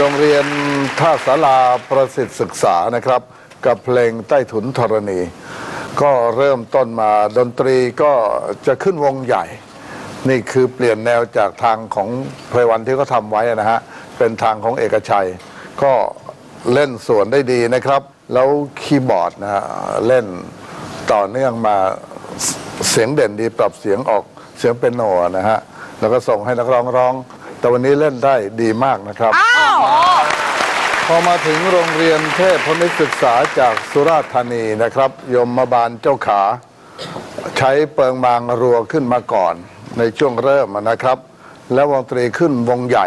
โรงเรียนท่าสาราประสิทธิศึกษานะครับ กับเพลงใต้ถุนธรณี ก็เริ่มต้นมาดนตรีก็จะขึ้นวงใหญ่ นี่คือเปลี่ยนแนวจากทางของไพรวันที่เขาทำไว้นะฮะ เป็นทางของเอกชัย ก็เล่นส่วนได้ดีนะครับ แล้วคีย์บอร์ดนะฮะเล่นต่อเนื่องมาเสเสียงเด่นดีปรับเสียงออกเสียงเป็นโนนะฮะ แล้วก็ส่งให้นักร้องร้อง แต่วันนี้เล่นได้ดีมากนะครับพอมาถึงโรงเรียนเทพพมิตรศึกษาจากสุราษฎร์ธานีนะครับ ยมบาลเจ้าขา ใช้เปิงมางรัวขึ้นมาก่อน ในช่วงเริ่มนะครับ แล้ววงดนตรีขึ้นวงใหญ่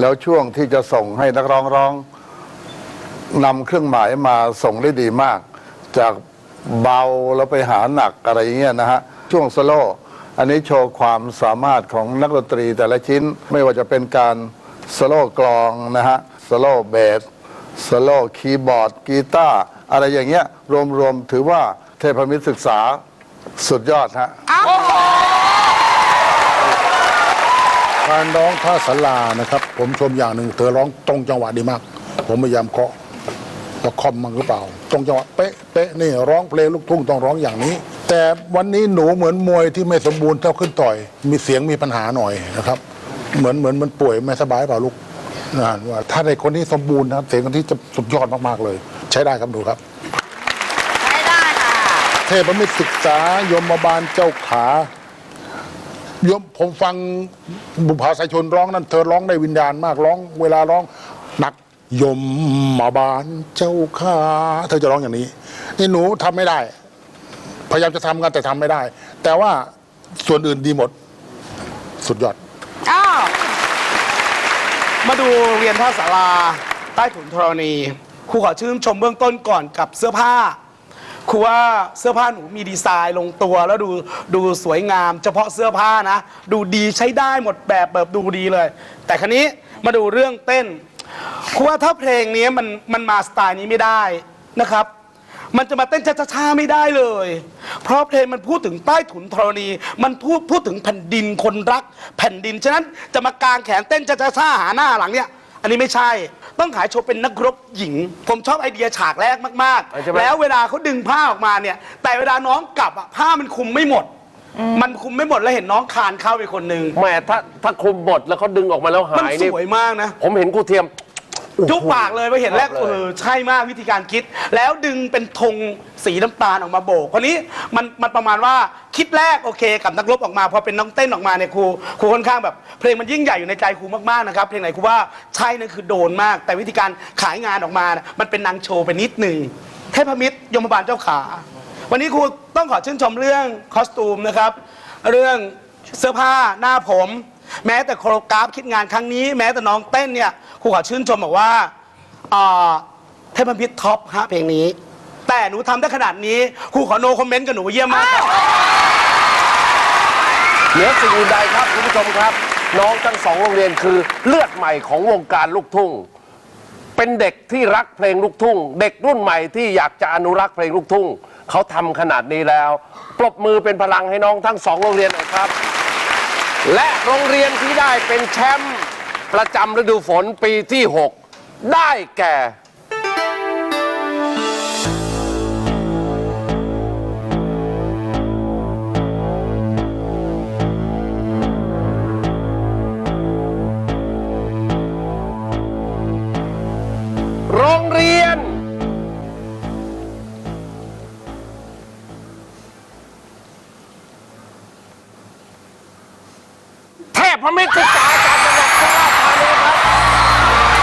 แล้วช่วงที่จะส่งให้นักร้องร้องนำเครื่องหมายมาส่งได้ดีมาก จากเบาแล้วไปหาหนักอะไรอย่างเงี้ยนะฮะช่วงสโลว์ อันนี้โชว์ความสามารถของนักดนตรีแต่ละชิ้นไม่ว่าจะเป็นการสโลกลองนะฮะสโลเบสสโลคีย์บอร์ดกีตาร์อะไรอย่างเงี้ยรวมๆถือว่าเทพมิตรศึกษาสุดยอดฮะการร้องท่าสลานะครับ ผมชมอย่างหนึ่งเธอร้องตรงจังหวะดีมาก ผมพยายามเคาะแล้วคอมมันหรือเปล่า ตรงจังหวะเป๊ะเป๊ะนี่ร้องเพลงลูกทุ่งต้องร้องอย่างนี้ แต่วันนี้หนูเหมือนมวยที่ไม่สมบูรณ์เท่าขึ้นต่อย มีเสียงมีปัญหาหน่อยนะครับ เหมือนเหมือนมันป่วยไม่สบายเปล่าลูกนะว่าถ้าในคนที่สมบูรณ์นะครับ เสียงคนที่จะสุดยอดมากๆเลย ใช้ได้ครับหนูครับ ใช้ได้ค่ะเทพมิตรศึกษายมบาลเจ้าขายมผมฟังบุพาสายชนร้องนั้นเธอร้องได้วิญญาณมากร้อง เวลาร้องหนักยมมาบาลเจ้าขาเธอจะร้องอย่างนี้นี่หนูทำไม่ได้ พยายามจะทำกันแต่ทำไม่ได้ แต่ว่าส่วนอื่นดีหมด สุดยอด อ้าว มาดูเรียนท่าสาราใต้ถุนธรณีครูขอชื่นชมเบื้องต้นก่อนกับเสื้อผ้าครูว่าเสื้อผ้าหนูมีดีไซน์ลงตัวแล้วดูดูสวยงาม เฉพาะเสื้อผ้านะ ดูดีใช้ได้หมดแบบแบบดูดีเลย แต่ครั้นี้มาดูเรื่องเต้นครูว่าถ้าเพลงนี้มันมันมาสไตล์นี้ไม่ได้นะครับ มันจะมาเต้นช้าๆไม่ได้เลย เพราะเพลงมันพูดถึงใต้ถุนธรณี มันพูดพูดถึงแผ่นดินคนรัก แผ่นดิน ฉะนั้นจะมากางแขนเต้นช้าๆหาหน้าหลังเนี่ย อันนี้ไม่ใช่ ต้องขายโชว์เป็นนักรบหญิง ผมชอบไอเดียฉากแรกมากใช่ไหม ๆ แล้วเวลาเขาดึงผ้าออกมาเนี่ย แต่เวลาน้องกลับอะผ้ามันคุมไม่หมด มันคุมไม่หมดแล้วเห็นน้องคานเข้าไปคนหนึ่งแหม่ถ้าถ้าคุมบทแล้วเขาดึงออกมาแล้วมันหายสนี่วยมากนะ ผมเห็นครูเทียม จุกปากเลยไปเห็นแรกชอบเลยเออใช่มากวิธีการคิด แล้วดึงเป็นธงสีน้ำตาลออกมาโบกคนนี้มันมันประมาณว่าคิดแรกโอเค กับนักรบออกมาพอเป็นน้องเต้นออกมาเนี่ยครูครูค่อนข้างแบบ เพลงมันยิ่งใหญ่อยู่ในใจครูมากๆนะครับเพลงไหนครูว่าใช่นั่นคือโดนมาก แต่วิธีการขายงานออกมานะมันเป็นนางโชว์ไปนิดหนึ่งเทพมิตรยมบาลเจ้าขา วันนี้ครูต้องขอชื่นชมเรื่องคอสตูมนะครับ เรื่องเสื้อผ้าหน้าผม แม้แต่โคโรกราฟคิดงานครั้งนี้ แม้แต่น้องเต้นเนี่ยครูขอชื่นชมบอกว่าอ่าเทพพิษท็อปฮะเพลงนี้ แต่หนูทำได้ขนาดนี้ครูขอโนคอมเมนต์กับหนูเยี่ยมมากครับ เหนือสิ่งอื่นใดครับคุณผู้ชมครับ น้องทั้งสองโรงเรียนคือเลือดใหม่ของวงการลูกทุ่ง เป็นเด็กที่รักเพลงลูกทุ่ง เด็กรุ่นใหม่ที่อยากจะอนุรักษ์เพลงลูกทุ่ง เขาทำขนาดนี้แล้ว ปรบมือเป็นพลังให้น้องทั้งสองโรงเรียนหน่อยครับ และโรงเรียนที่ได้เป็นแชมป์ประจำฤดูฝนปีที่ 6 ได้แก่ เทพพมิตรศึกษาจากจังหวัดสุราษฎร์ธานีครับ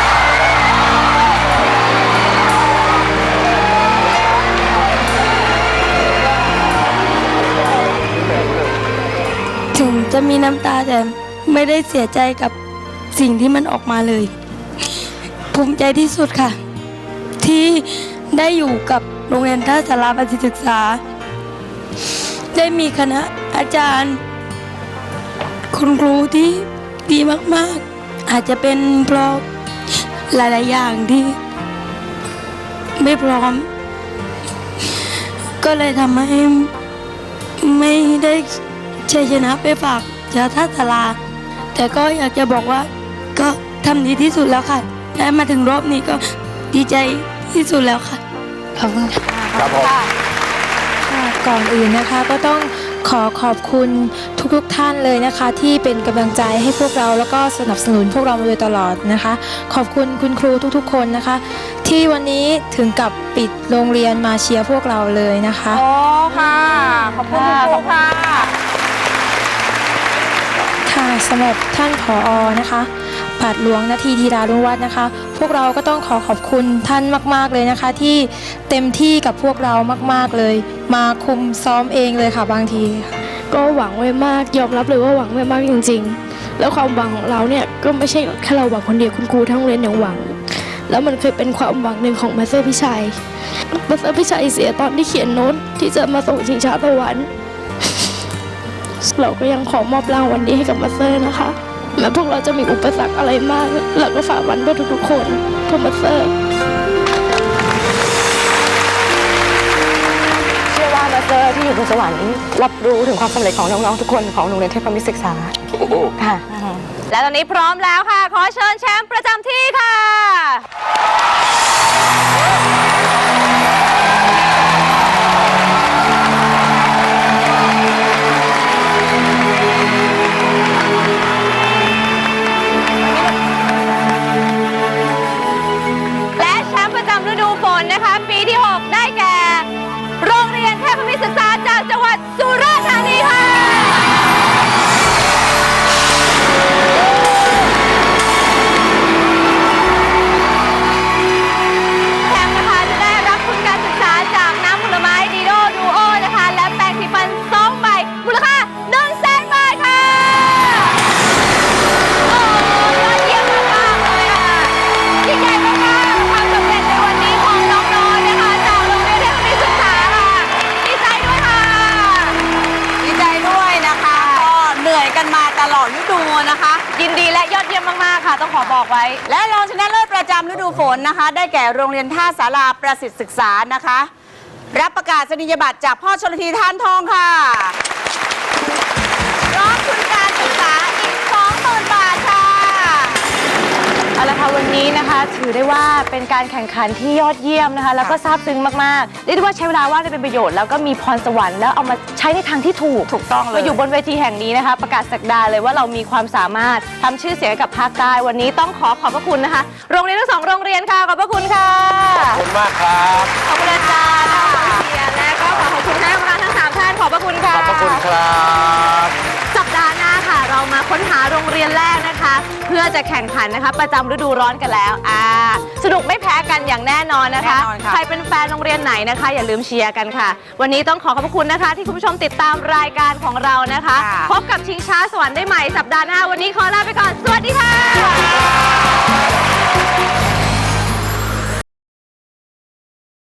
ถึงจะมีน้ำตาแต่ไม่ได้เสียใจกับสิ่งที่มันออกมาเลย ภูมิใจที่สุดค่ะ ที่ได้อยู่กับโรงเรียนท่าสาราประสิทธิศึกษา ได้มีคณะอาจารย์ คุณครูที่ดีมากๆ อาจจะเป็นเพราะหลายๆอย่างที่ ไม่พร้อม ก็เลยทำให้ไม่ได้ชัยชนะไปฝากชาวท่าสาราแต่ก็อยากจะบอกว่า ก็ทำดีที่สุดแล้วค่ะได้มาถึงรอบนี้ก็ดีใจที่สุดแล้วค่ะ ขอบคุณค่ะ ครับผม ค่ะค่ะก่อนอื่นนะคะก็ต้อง ขอขอบคุณทุกๆท่านเลยนะคะ ที่เป็นกำลังใจให้พวกเราแล้วก็สนับสนุนพวกเรามาโดยตลอดนะคะ ขอบคุณคุณครูทุกๆ คนนะคะ ที่วันนี้ถึงกับปิดโรงเรียนมาเชียร์พวกเราเลยนะคะโอ้ค่ะ ขอบคุณคุณครูค่ะ ค่ะสำหรับท่านผออนะคะ บาทหลวงนาทีธีรารุณวัฒน์นะคะ พวกเราก็ต้องขอขอบคุณท่านมาก ๆเลยนะคะ ที่เต็มที่กับพวกเรามากๆเลย มาคุมซ้อมเองเลยค่ะบางทีก็หวังไว้มากยอมรับเลยว่าหวังไว้มากจริง ๆ แล้วความหวังของเราเนี่ยก็ไม่ใช่แค่เราหวังคนเดียวคุณครูทั้งโรงเรียนยังหวัง แล้วมันเคยเป็นความหวังหนึ่งของมาสเตอร์พิชัยมาสเตอร์พิชัยเสียตอนที่เขียนโน้ตที่จะมาส่งชิงช้าตะวันเราก็ยังขอมอบรางวัลนี้ให้กับมาสเตอร์นะคะ แม้พวกเราจะมีอุปสรรคอะไรมากเราก็ฝ่าวันเพื่อทุกๆคนเพื่อมาสเตอร์เชื่อว่ามาสเตอร์ที่อยู่บนสวรรค์รับรู้ถึงความสำเร็จของน้อง ๆ ทุกคนของโรงเรียนเทพมิตรศึกษาค่ะ และตอนนี้พร้อมแล้วค่ะ ขอเชิญแช ต้องขอบอกไว้ และรองชนะเลิศประจำฤดูฝนนะคะ ได้แก่โรงเรียนท่าสาราประสิทธิศึกษานะคะ รับประกาศนียบัตรจากพ่อชลทีทานทองค่ะพร้อมทุนการศึกษาอีก20,000บาท เอาละค่ะวันนี้นะคะถือได้ว่าเป็นการแข่งขันที่ยอดเยี่ยมนะคะ แล้วก็ซาบซึ้งมากๆเรียกได้ว่าใช้เวลาว่างได้เป็นประโยชน์แล้วก็มีพรสวรรค์แล้วเอามาใช้ในทางที่ถูกถูกต้องเลยมาอยู่บนเวทีแห่งนี้นะคะ ประกาศสักดาเลยว่าเรามีความสามารถทำชื่อเสียงให้กับภาคใต้วันนี้ต้องขอขอบพระคุณนะคะ โรงเรียนทั้งสองโรงเรียนค่ะขอบพระคุณค่ะขอบคุณมากครับขอบคุณอาจารย์ขอบคุณเชียร์และก็ขอขอบคุณคณะกรรมการทั้งสามท่านขอบพระคุณค่ะขอบพระคุณครับ สัปดาห์หน้าค่ะ เรามาค้นหาโรงเรียนแรกนะคะเพื่อจะแข่งขันนะคะ ประจำฤดูร้อนกันแล้วอ่าสนุกไม่แพ้กันอย่างแน่นอนนะคะ แน่นอนค่ะ ใครเป็นแฟนโรงเรียนไหนนะคะ อย่าลืมเชียร์กันค่ะ วันนี้ต้องขอขอบพระคุณนะคะ ที่คุณผู้ชมติดตามรายการของเรานะคะพบกับชิงช้าสวรรค์ได้ใหม่สัปดาห์หน้าวันนี้ขอลาไปก่อนสวัสดีค่ะ